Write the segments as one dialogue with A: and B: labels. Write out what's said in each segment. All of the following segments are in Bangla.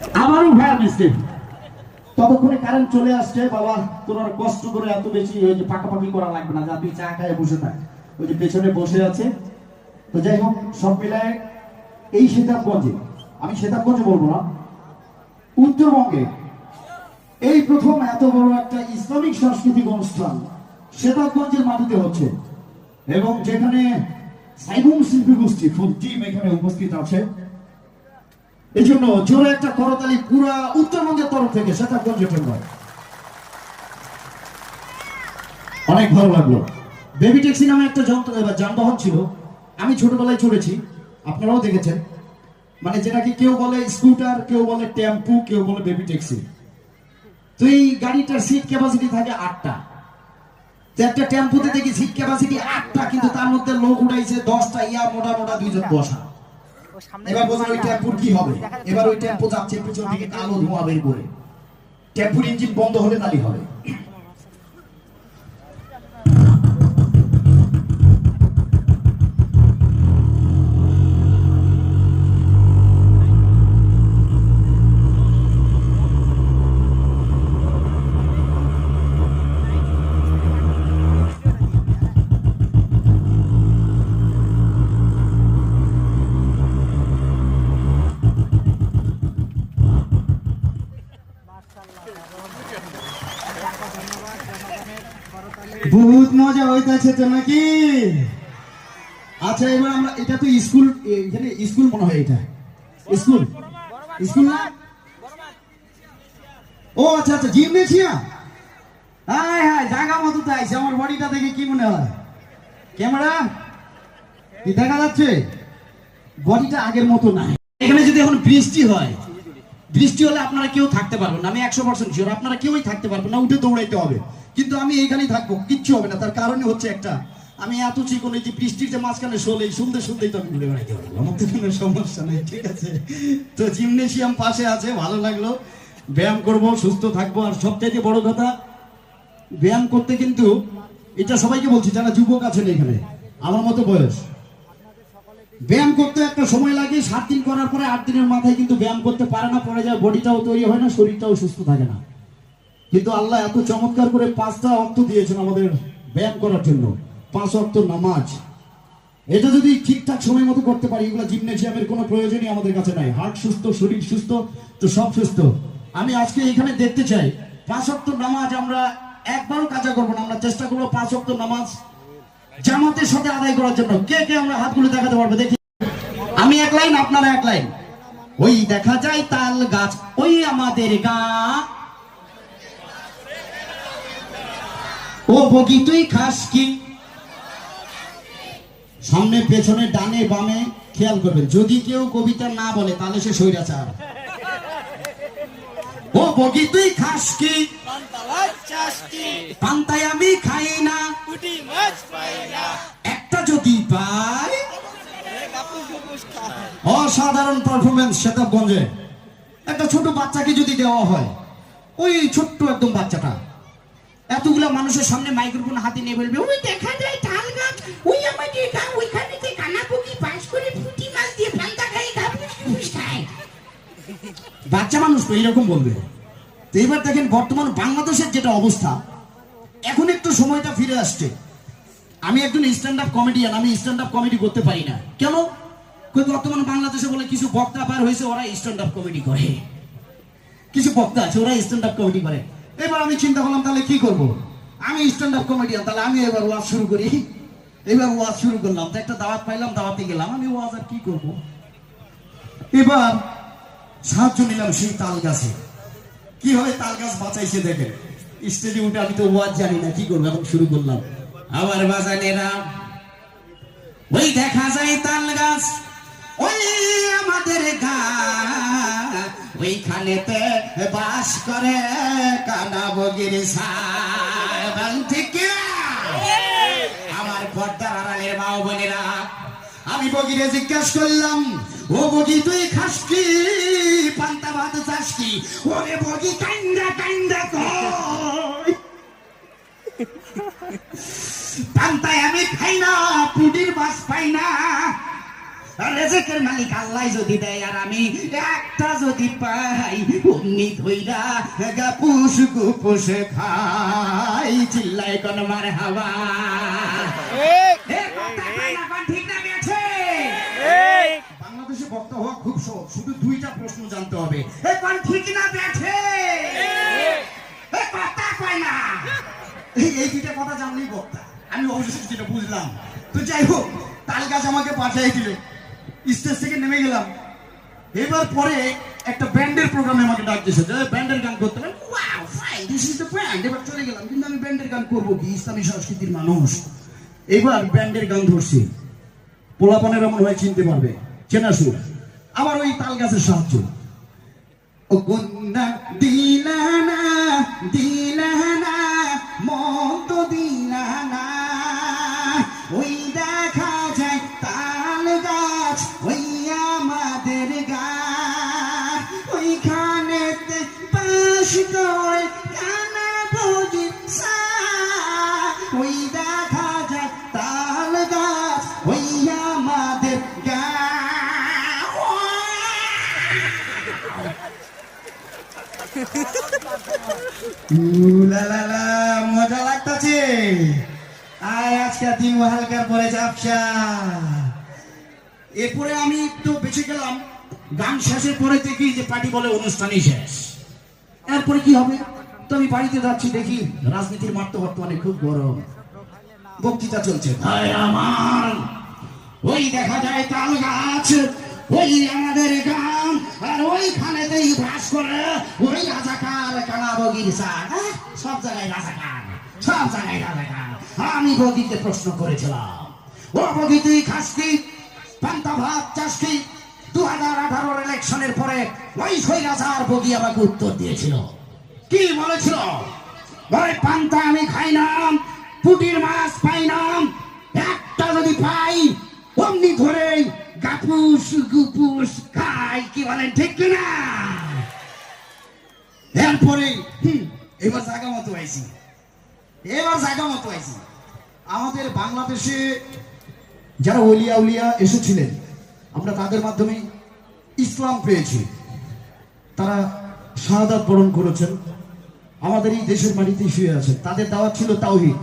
A: আমারও ভয় মিস্ত্রি ততক্ষণে কারেন্ট চলে আসছে, বাবা, তোর আর কষ্ট করে এত বেশি ওই যে পাকাপাকি করা লাগবে না, যা তুই চা খায় বসে থাক। ওই যে পেছনে বসে আছে। তো যাই হোক, সব মিলায় এই সেতাবগঞ্জে, আমি সেতাবগঞ্জে বলব না, উত্তরবঙ্গে এই প্রথম এত বড় একটা ইসলামিক সাংস্কৃতিক অনুষ্ঠান সেতাবগঞ্জের মাটিতে হচ্ছে। এবং যেখানে সাইবুম শিল্পী গোষ্ঠী, ফুল টিম এখানে উপস্থিত আছে। এই জন্য জোরে একটা করতালি পুরা উত্তরবঙ্গের তরফ থেকে অনেক ভালো লাগল। বেবি ট্যাক্সি নামে একটা যন্ত্র যানবাহন ছিল। আমি ছোটবেলায় চড়েছি, আপনারাও দেখেছেন। মানে যেটাকে কেউ বলে স্কুটার, কেউ বলে টেম্পু, কেউ বলে বেবি ট্যাক্সি তো এই গাড়িটার সিট ক্যাপাসিটি থাকে আটটা। তো একটা টেম্পুতে দেখি সিট ক্যাপাসিটি আটটা, কিন্তু তার মধ্যে লোক উঠাইছে দশটা, ইয়া মোটা মোটা দুইজন বসা। এবার বোঝেন ওই টেম্পুর কি হবে? এবার ওই টেম্পো যাচ্ছে পিছন দিকে কালো ধোঁয়া বের করে। টেম্পুর ইঞ্জিন বন্ধ হলে তালি হবে।
B: মজা হইতাছে তো নাকি? আচ্ছা এবার আমরা এটা তো স্কুল এখানে স্কুল মনে হয় এটা। স্কুল। স্কুল না? ও আচ্ছা আচ্ছা জিমনেসিয়াম হ্যাঁ হ্যাঁ জায়গা মতো তো আইছে। আমার বডিটা দেখে কি মনে হয়? ক্যামেরা? কি দেখা যাচ্ছে? বডিটা আগের মতো নাই।
A: এখানে যদি এখন বৃষ্টি হয় বৃষ্টি হলে আপনারা কেউ থাকতে পারবেন না। আমি একশো পার্সেন্ট শিওর আপনারা কেউই থাকতে পারবেন না, উঠে দৌড়াইতে হবে। কিন্তু আমি এইখানেই থাকব, কিচ্ছু হবে না। তার কারণে হচ্ছে একটা, আমি এত চিকন, এই যে বৃষ্টির যে মাঝখানে শোলে শুনতে শুনতেই তো আমি ঘুরে বেড়াইতে পারব। আমার তো কোনো সমস্যা নেই, ঠিক আছে? তো জিমনেশিয়াম পাশে আছে, ভালো লাগল। ব্যায়াম করব, সুস্থ থাকব। আর সবথেকে বড় কথা, ব্যায়াম করতে কিন্তু, এটা সবাইকে বলছি, যারা যুবক আছেন এখানে, আমার মতো বয়স ব্যায়াম করতে একটা সময় লাগে, সাত দিন করার পরে আট দিনের মাথায় কিন্তু ব্যায়াম করতে পারে না পরে যায়, বডিটাও তৈরি হয় না, শরীরটাও সুস্থ থাকে না। কিন্তু আল্লাহ এত চমৎকার করে পাঁচটা অর্থ দিয়েছেন আমাদের ব্যায়াম করার জন্য। পাঁচ অর্থ নামাজ। এটা যদি ঠিকঠাক সময় মতো করতে পারি, এগুলো জিমনেশিয়ামের কোনো প্রয়োজনই আমাদের কাছে নাই। হার্ট সুস্থ, শরীর সুস্থ, তো সব সুস্থ। আমি আজকে এখানে দেখতে চাই, পাঁচ অক্ট নামাজ আমরা একবারও কাজা করব না, আমরা চেষ্টা করব পাঁচ অক্ট নামাজ জামাতের সাথে আদায় করার জন্য কে কে আমরা হাতগুলো দেখাতে পারবে? দেখি। আমি এক লাইন, আপনারা এক লাইন। ওই দেখা যায় তাল গাছ, ওই আমাদের গা। ও বগি, তুই খাস কি? সামনে, পেছনে, ডানে, বামে, খেয়াল করবেন, যদি কেউ কবিতা না বলে, তাহলে সে স্বৈরাচার। বগি তুই খাস কি? পান্তায় আমি খাই না। একটা যদি পাই অসাধারণ পারফরমেন্স সেতাবগঞ্জে। একটা ছোট বাচ্চাকে যদি দেওয়া হয় ওই ছোট্ট একদম বাচ্চাটা। এতগুলা মানুষের সামনে মাইক্রোফোন হাতে নিয়ে বলবে ওই দেখা যায় তাল গাছ ওই আমাদের গা ওইখানে যে কানা কানাপুকি পাস করে ফুটি মাছ দিয়ে পান্তা খাই কুপুস খায়। বাচ্চা মানুষ তো এইরকম বলবে। তো এবার দেখেন বর্তমান বাংলাদেশের যেটা অবস্থা, এখন একটু সময়টা ফিরে আসছে। আমি একজন স্ট্যান্ড আপ কমেডিয়ান আমি স্ট্যান্ড আপ কমেডি করতে পারি না। কেন? বর্তমান বাংলাদেশে বলে কিছু বক্তা পার হয়েছে, ওরা স্ট্যান্ড আপ কমেডি করে। কিছু বক্তা আছে, ওরা স্ট্যান্ড আপ কমেডি করে। এবার আমি চিন্তা করলাম, তাহলে কি করব? আমি স্ট্যান্ড আপ কমেডিয়ান তাহলে আমি এবার ওয়াজ শুরু করি। এবার ওয়াজ শুরু করলাম, তো একটা দাওয়াত পাইলাম, দাওয়াতে গেলাম, আমি ওয়াজ আর কি করব? এবার সাহায্য নিলাম সেই তাল গাছে। কি হয় তাল গাছ বাঁচাইছে দেখেন? উঠে আমি তো ওয়াজ জানি না, কি করব? এখন শুরু করলাম। আবার বাজানেরা ওই দেখা যায় তাল গাছ। ওই আমাদের ওইখানেতে বাস করে কানা বগির? আমার পর্দার আড়ালের মা বোনেরা, আমি বগিরে জিজ্ঞাসা করলাম ও বগি তুই খাস কি? পান্তা ভাত চাস ওরে বগি কান্দা কান্দা কয় পান্তায় আমি খাই না, পুডির বাস পাই না।
B: রেজেকের মালিক আল্লাহ যদি দেয়, আর আমি একটা যদি পাই, অমনি ধইরা গাপুস গুপুস খাই চিল্লাই কোন মার হাওয়া
A: হওয়া খুব সহজ। শুধু দুইটা প্রশ্ন জানতে হবে।
B: এ কোন ঠিক না বেঠে কথা কয় না।
A: এই দুইটা কথা জানলেই বক্তা। আমি অবশেষে যেটা বুঝলাম। তো যাই হোক তাল গাছ আমাকে পাঠিয়ে দিল। স্টেজ থেকে নেমে গেলাম। এবার পরে একটা ব্যান্ডের প্রোগ্রামে আমাকে ডাক দিয়েছে। যে ব্যান্ডের গান করতে হবে। Wow fine this is the band এবার চলে গেলাম। কিন্তু আমি ব্যান্ডের গান করব কি? ইসলামী সংস্কৃতির মানুষ। এবার ব্যান্ডের গান ধরছি। পোলাপানের এমন হয় চিনতে পারবে। চেনা সুর। আবার ওই তাল গাছের সাহায্য। ও কন্যা দিলানা দিলানা মত দিলানা। ওই দেখা যায় তাল গাছ, ওই মজা লাগতাছে। আজকে হালকার পরে চাপসা এরপরে আমি তো বেঁচে গেলাম। গান শেষের পরে থেকেই যে পার্টি বলে অনুষ্ঠানই শেষ। এরপরে কি হবে? তো আমি বাড়িতে যাচ্ছি, দেখি রাজনীতির মাঠ তো বর্তমানে খুব গরম। বক্তৃতা চলছে। ভাই আমার, ওই দেখা যায় তাল গাছ। ওই আমাদের গান আর ওইখানেতেই বাস করে ওই রাজাকার কানা বগির সার সব জায়গায় রাজাকার, সব জায়গায় রাজাকার। আমি বগিতে প্রশ্ন করেছিলাম, ও বগি, তুই খাস কি? পান্তা ভাত চাষ কি? দু হাজার আঠারোর ইলেকশনের পরে ওই সৈরাচার বগি আমাকে উত্তর দিয়েছিল। কি বলেছিল? ওই পান্তা আমি খাই নাম পুটির মাছ পাই নাম একটা যদি পাই, অমনি ধরে গাপুস গুপুস খাই কি বলেন, ঠিক কিনা? এরপরে এবার জায়গা মতো আইছি। এবার জায়গা মতো আইছি। আমাদের বাংলাদেশে যারা ওলিয়া উলিয়া এসেছিলেন, আমরা তাদের মাধ্যমে ইসলাম পেয়েছি। তারা শাহাদাত বরণ করেছেন। আমাদের এই দেশের মাটিতেই শুয়ে আছেন। তাদের দাওয়াত ছিল তাওহিদ।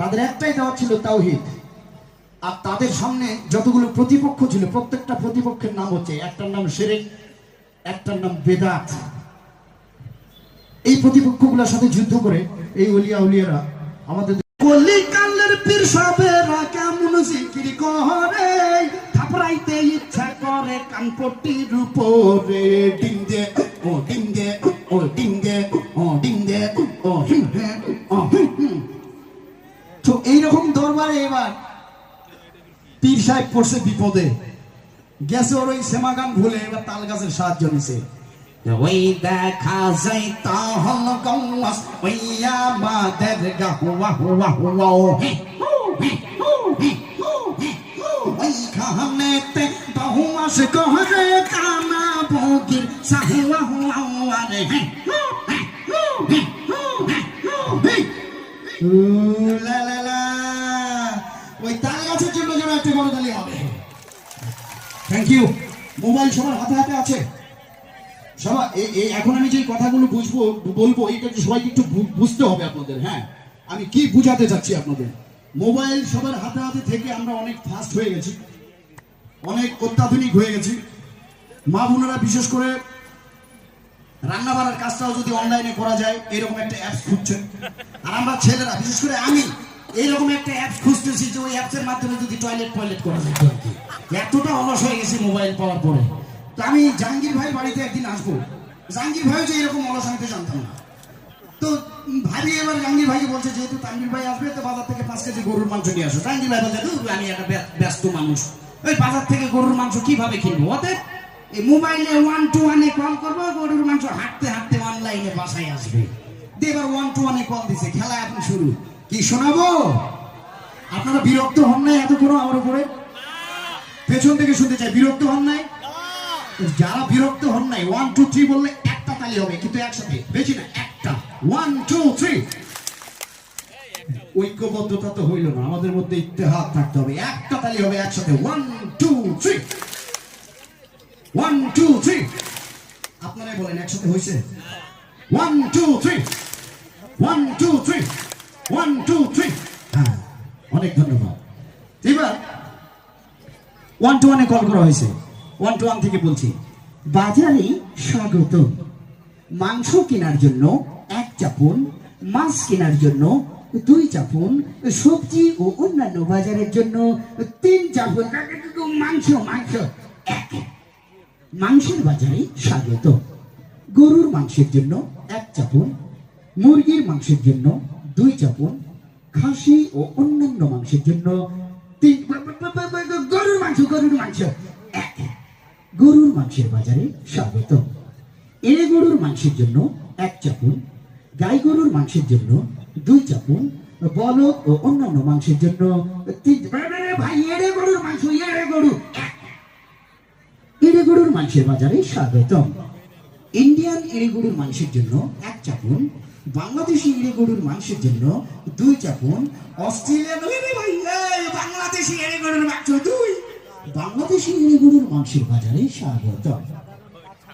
A: তাদের একটাই দাওয়াত ছিল তাওহিদ। আর তাদের সামনে যতগুলো প্রতিপক্ষ ছিল প্রত্যেকটা প্রতিপক্ষের নাম হচ্ছে একটার নাম সেরেক একটার নাম বেদাত। এই প্রতিপক্ষগুলোর সাথে যুদ্ধ করে এই অলিয়া উলিয়ারা আমাদের কলিকালের পীর সাহেবেরা কেমন জিকির করে? থাপড়াইতে ইচ্ছা করে কানপট্টির উপরে। ডিম দে ও ডিম দে ও ডিম দে ও ডিম দে ও হিম হে ও হিম হিম। তো এইরকম দরবারে এবার পীর সাহেব পড়ছে বিপদে গেছে ওর ওই সেমাগান ভুলে এবার তাল গাছের সাহায্য নিছে ওই দেখা যায় তাহল গঙ্গাস ওই আমাদের গাহুয়া হুয়া হুয়া ও হে, হু, হে, হু, হে, হু, হে, হু। ওইখানেতে বহুয়াস কহরে কানা বগির সাহুয়া হুয়া হুয়া রে লা, লা, লা। ওই তাল গাছের জন্য যেন একটা বড় তালি হবে। থ্যাংক ইউ মোবাইল সবার হাতে হাতে আছে। সবাই এই- এখন আমি যে কথাগুলো বুঝব, বলব এটা সবাইকে একটু বুঝতে হবে আপনাদের হ্যাঁ। আমি কি বুঝাতে চাচ্ছি আপনাদের? মোবাইল সবার হাতে হাতে থেকে আমরা অনেক ফাস্ট হয়ে গেছি। অনেক অত্যাধুনিক হয়ে গেছি। মা বোনেরা, বিশেষ করে রান্না বাড়ার কাজটাও যদি অনলাইনে করা যায়, এরকম একটা অ্যাপস খুঁজছেন। আর আমরা ছেলেরা, বিশেষ করে আমি এইরকম একটা অ্যাপস খুঁজতেছি যে ওই অ্যাপসের মাধ্যমে যদি টয়লেট টয়লেট করা যায় আর কি। এতটা অলস হয়ে গেছে মোবাইল পাওয়ার পরে। তো আমি জাহাঙ্গীর ভাই বাড়িতে একদিন আসব। জাহাঙ্গীর ভাই যে এরকম অলস আমি জানতাম না। তো ভাবি এবার জাহাঙ্গীর ভাইকে বলছে যেহেতু তানভীর ভাই আসবে তো বাজার থেকে পাঁচ কেজি গরুর মাংস নিয়ে আসো। জাহাঙ্গীর ভাই বলছে "ধুর, আমি একটা ব্য- ব্যস্ত মানুষ। ওই বাজার থেকে গরুর মাংস কীভাবে কিনবো? অতএব এই মোবাইলে ওয়ান টু ওয়ানে কল করব গরুর মাংস হাঁটতে হাঁটতে অনলাইনে বাসায় আসবে। দিয়ে এবার ওয়ান টু ওয়ানে কল দিছে খেলা এখন শুরু। কি শোনাবো? আপনারা বিরক্ত হন নাই এত কোনো আমার উপরে? পেছন থেকে শুনতে চাই, বিরক্ত হন নাই? যারা বিরক্ত হন নাই ওয়ান টু থ্রি বললে একটা তালি হবে, কিন্তু একসাথে, বেশি না, একটা। ওয়ান টু থ্রি ঐক্যবদ্ধতা তো হইল না, আমাদের মধ্যে ইত্তেহাদ থাকতে হবে, একটা তালি হবে একসাথে one two three one two three আপনারাই বলেন, একসাথে হয়েছে one two three one two three one two three অনেক ধন্যবাদ। এবার ওয়ান টু ওয়ানে কল করা হয়েছে। ওয়ান টু ওয়ান থেকে বলছি,
B: বাজারে স্বাগত। মাংস কেনার জন্য এক চাপুন, মাছ কেনার জন্য দুই চাপুন, সবজি ও অন্যান্য বাজারের জন্য তিন চাপুন। মাংস মাংস মাংসের বাজারে স্বাগত। গরুর মাংসের জন্য এক চাপুন, মুরগির মাংসের জন্য দুই চাপুন খাসি ও অন্যান্য মাংসের জন্য গরুর মাংস গরুর মাংস। গরুর মাংসের বাজারে স্বাগত এড়ে গরুর মাংসের জন্য এক চাপুন গাই গরুর মাংসের জন্য দুই চাপুন বলদ ও অন্যান্য মাংসের জন্য তিন ভাই এড়ে গরুর মাংস গরু। গরুর মাংসের বাজারে স্বাগতম। ইন্ডিয়ান এড়ে গরুর মাংসের জন্য এক চাপুন বাংলাদেশি এড়ে গরুর মাংসের জন্য দুই চাপুন অস্ট্রেলিয়ান এড়ে বাংলাদেশি এড়ে গরুর মাংস, দুই। বাংলাদেশি এড়ে গরুর মাংসের বাজারে স্বাগত।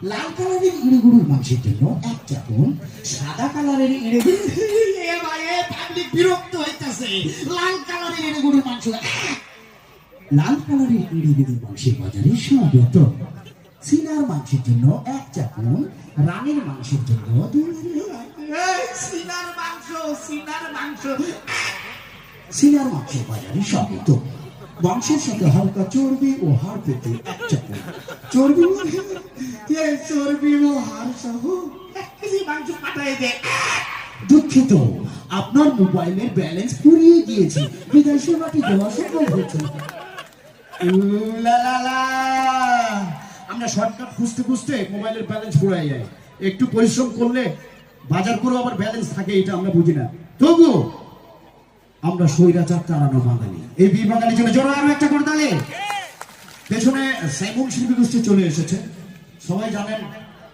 B: লাল কালারের ইড়ে গরুর মাংসের জন্য এক চাপুন সাদা কালারের ইড়ে গরুর এ ভাই এ পাবলিক বিরক্ত হইতাছে। লাল কালারের ইড়ে গরুর মাংস। লাল কালারের ইড়ে গরুর মাংসের বাজারে স্বাগত। সিনার মাংসের জন্য এক চাপুন, রানের মাংসের জন্য দুই। সিনার মাংস সিনার মাংস। সিনার মাংসের বাজারে স্বাগত মাংসের সাথে হালকা চর্বি ও হাড় পেতে এক চাপুন চর্বি চর্বি ও হাড় সহ? মাংস পাঠাই দে। দুঃখিত আপনার মোবাইলের ব্যালেন্স ফুরিয়ে গিয়েছে। বিদায় সেবাটি দেওয়া সম্ভব হচ্ছে
A: আমরা শর্টকাট খুঁজতে খুঁজতে মোবাইলের ব্যালেন্স ফুরাই যায় একটু পরিশ্রম করলে বাজার করে আবার ব্যালেন্স থাকে, এটা আমরা বুঝি না। তবু আমরা স্বৈরাচার চালানো বাঙালি। এই বীর বাঙালির জন্য জোর আরও একটা করে তালে। পেছনে সাইমন শিল্পী গোষ্ঠী চলে এসেছে। সবাই জানেন,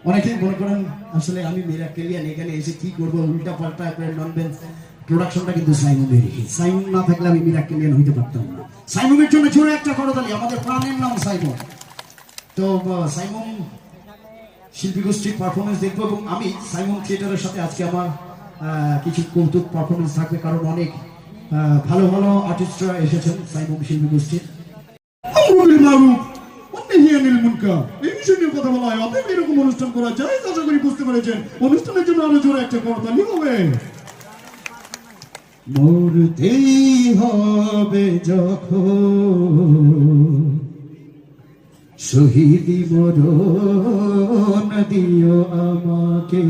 A: অনেকেই মনে করেন, আসলে আমি মেরা কেলিয়ান এখানে এসে কি করব উল্টা পাল্টা করে নন প্রোডাকশনটা কিন্তু সাইমনের সাইমন না থাকলে আমি মিরা কেলিয়ান হইতে পারতাম না। সাইমনের জন্য জোরে একটা করতালি আমাদের প্রাণের নাম সাইমন। তো সাইমন শিল্পী গোষ্ঠীর পারফরমেন্স দেখব এবং আমি সাইমন থিয়েটারের সাথে আজকে আমার আহ, কিছু কৌতুক পারফরমেন্স থাকবে কারণ অনেক ভালো ভালো আর্টিস্টরা এসেছেন সাইমন শিল্পী গোষ্ঠীর কথা বলা হয় অতএব এরকম অনুষ্ঠান করা যায় আশা করি বুঝতে পেরেছেন। অনুষ্ঠানের জন্য আরও জোরে একটা করতালি হবে মরতেই হবে যখন শহীদি মরণ দিও আমাকে।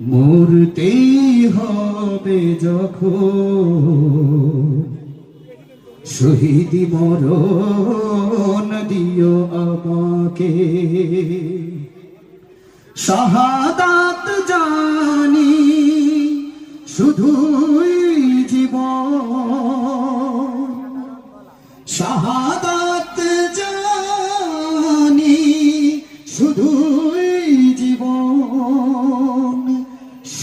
A: মরতেই হবে যখন শহীদি মরণ দিও আমাকে। শাহাদাত জানি শুধুই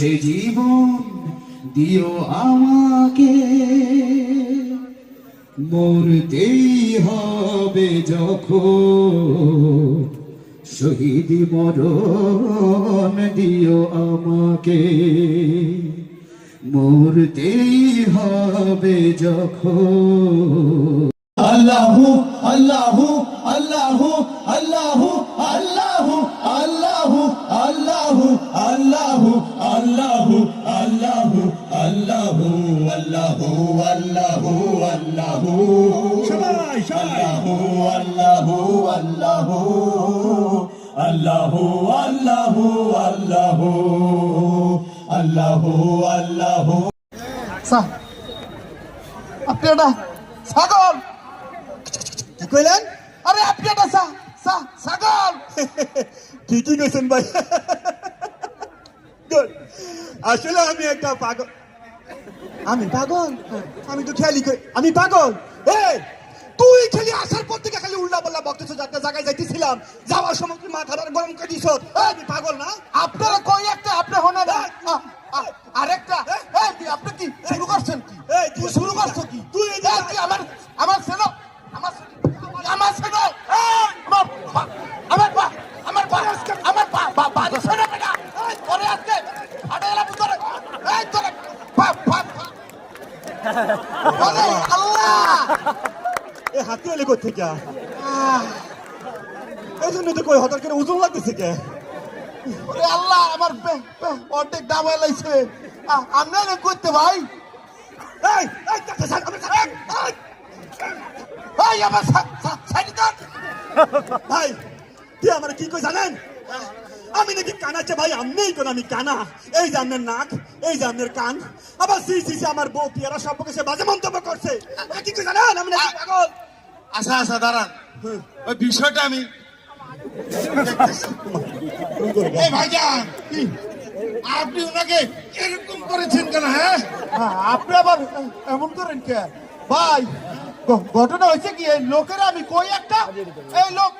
A: সে জীবন দিও আমাকে। মরতেই হবে যখন শহীদ মরণ দিও আমাকে। মরতেই হবে যখন
C: আল্লাহু আল্লাহু আল্লাহু আল্লাহু, আল্লাহ আল্লাহু আল্লাহ, আল্লাহু আল্লাহু আল্লাহু আল্লাহু আল্লাহু আল্লাহু আল্লাহু সবাই সবাই আল্লাহু আল্লাহু আল্লাহু আল্লাহু আল্লাহু আল্লাহু আল্লাহু
D: সা আপনি এটা ছাগল কইলেন আরে আপনি এটা সা সা ছাগল ঠিকই কইছেন ভাই. আসলে আমি একটা পাগল। আমি পাগল? আমি তো খেয়ালি কই আমি পাগল? এই, তুই খেলি আসার পর থেকে খালি উল্লা পাল্লা বকতেছ একটা জায়গায় যাইতেছিলাম। যাওয়ার সময় তুই মাথাটা গরম করে দিছ? আমি পাগল না? আপনারা কই একটা আল্লাহ! এ হাতে এলে কোথা থেকে এই জন্য তো কই হঠাৎ করে ওজন লাগতেছে কে?
E: ওরে আল্লাহ আমার অর্ধেক দাম এলাইছে আপনারা করতে ভাই।
D: এই এই চাচা আমি
E: ভাই আমার সাইড
D: ভাই তুই আমার কি কই জানেন? আমি নাকি কানাচ্ছে ভাই আমনেই কোন আমি কানা। এই যে আপনার নাক এই যে আপনার কান। আবার সি সি সি আমার বউ পিয়ারা সম্পর্কে সে বাজে মন্তব্য করছে। আমি কি কই জানেন আমি নাকি পাগল
E: আচ্ছা আচ্ছা দাঁড়ান। ওই বিষয়টা আমি এই ভাইজান আপনি ওনাকে এরকম করেছেন কেন হ্যাঁ? আপনি আবার এমন করেন কে? ভাই ঘটনা হয়েছে কি এই লোকেরা আমি কই একটা? এই লোক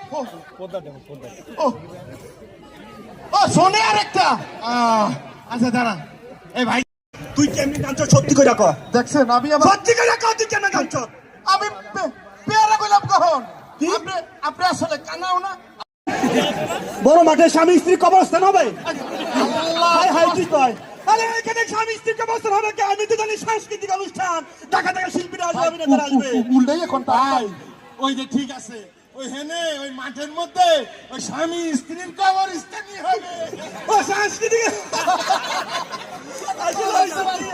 E: ও, ও শোনে আর একটা আচ্ছা দাঁড়া। এই ভাই
D: তুই কেমনি কাঁদছ সত্যি করে রাখো
E: দেখছেন আমি আমার
D: সত্যি করে রাখো তুই কেমন কাঁদছ
E: আমি পে- পেয়ারা কইলাম কখন আপনি আপনি আসলে কানাও না?
D: বড় মাঠে স্বামী স্ত্রী কবরস্থান হবে? হাই হাই কি কয়? আরে এখানে স্বামী স্ত্রী কবরস্থান হবে কি? আমি তো জানি সাংস্কৃতিক অনুষ্ঠান। টাকা টাকা শিল্পীরা আসবে অভিনেতারা আসবে।
E: উল্টাই এখন তাই
F: ওই যে ঠিক আছে। ওই হেনে ওই মাঠের মধ্যে ওই স্বামী স্ত্রীর কবর হবে।
D: ও সাংস্কৃতিক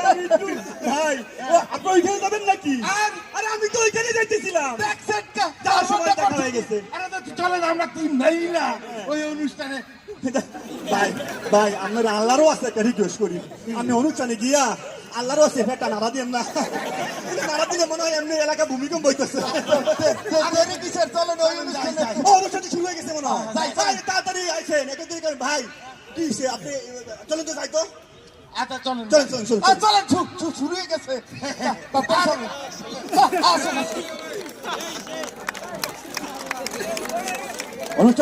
D: আমি ভাই আপনি ওইখানে যাবেন নাকি? আরে আমি তো ওইখানে যাইতেছিলাম। যাওয়ার সময় দেখা হয়ে গেছে।
F: আরে তো চলেন আমরা তিন ভাই না। ওই অনুষ্ঠানে
D: ভাই ভাই আপনার আল্লাহরও আছে একটা রিকোয়েস্ট করি। আপনি অনুষ্ঠানে গিয়া আল্লাহরও আছে একটা নাড়া দিন না। কিন্তু নাড়া দিলে মনে হয় এমনি এলাকা ভূমিকম্প হইতেছে।
E: কিসের চলেন
D: অনুষ্ঠানটি শুরু হয়ে গেছে মনে হয়। ভাই তাড়াতাড়ি আইছেন। একত্রিত করেন। ভাই কি আপনি চলেন তো যাই তো।
E: আচ্ছা চলেন।
D: চলেন চলেন চলেন
E: আচ্ছা, শুরু হয়ে গেছে।
D: অনুষ্ঠান